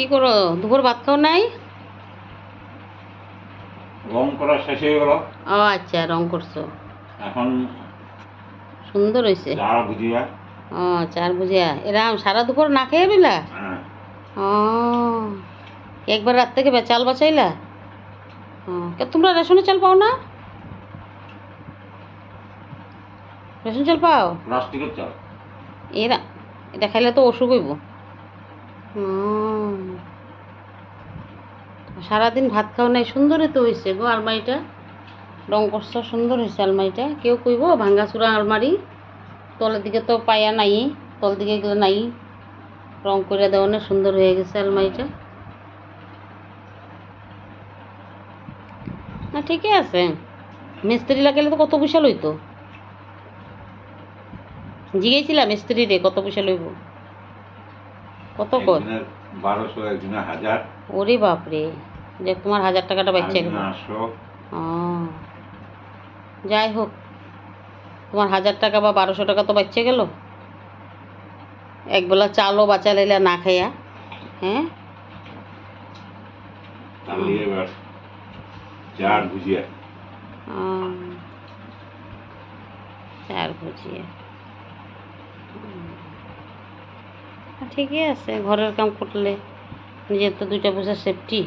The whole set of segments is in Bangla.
কি করো? দুপুর ভাত খাও নাই? রং করা শেষ হয়ে গেল। ও আচ্ছা রং করছ। এখন সুন্দর হয়েছে। চা ভুজিয়া। ও চার বুঝিয়া এরাম সারা দুপুর না খেয়ে রইলা হ্যাঁ। ও একবার রাত থেকে চাল বাঁচাইলা? ও কে তোমরা রেশনের চাল পাও না? রেশন চাল পাও? প্লাস্টিকের চাল। এরা এটা খাইলে তো অসুখ হইব। হুম। সারাদিন ভাত খাও নাই, সুন্দরই তো হয়েছে গো আলমারিটা। রং করছ সুন্দর হয়েছে আলমারিটা। কেউ কইব ভাঙ্গাচুরা আলমারি। তলের দিকে তো পায়া নাই তল দিকে এগুলো নাই। রং করে দেওয়ানে সুন্দর হয়ে গেছে আলমারিটা। না, ঠিকই আছে। মিস্ত্রি লাগালে তো কত পয়সা লইতো? জিগেছিলাম মিস্ত্রি রে কত পয়সা লইব? কত একদিনের বারোশো একদিনে হাজার। ওরে বাপরে যে তোমার হাজার টাকাটা বাচ্চা গেল। ও যাই হোক তোমার হাজার টাকা বা বারোশো টাকা তো বাচ্চা গেল। একবেলা চালও বাঁচা লাইলা না খাইয়া হ্যাঁ? চার ভুজিয়া। চার ভুজিয়া। ঠিকই আছে। ঘরের কাম করলে নিজের তো দুইটা পয়সা সেফটি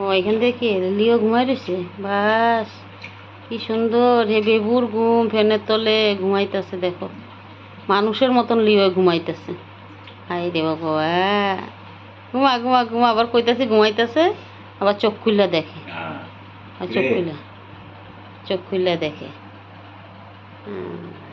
ও, এখান থেকে লিও ঘুমাই রয়েছে? বাস, কি সুন্দর। হে বেবুর ঘুম, ফ্যানের তলে ঘুমাইতেছে, দেখো। মানুষের মতন লিও ঘুমাইতেছে। হাই রে বাবা ঘুমা ঘুমা ঘুমা আবার কইতাছে ঘুমাইতেছে আবার চোখ খুললে দেখে। হ্যাঁ। চোখ খুললে চোখ খুললে দেখে। হুম।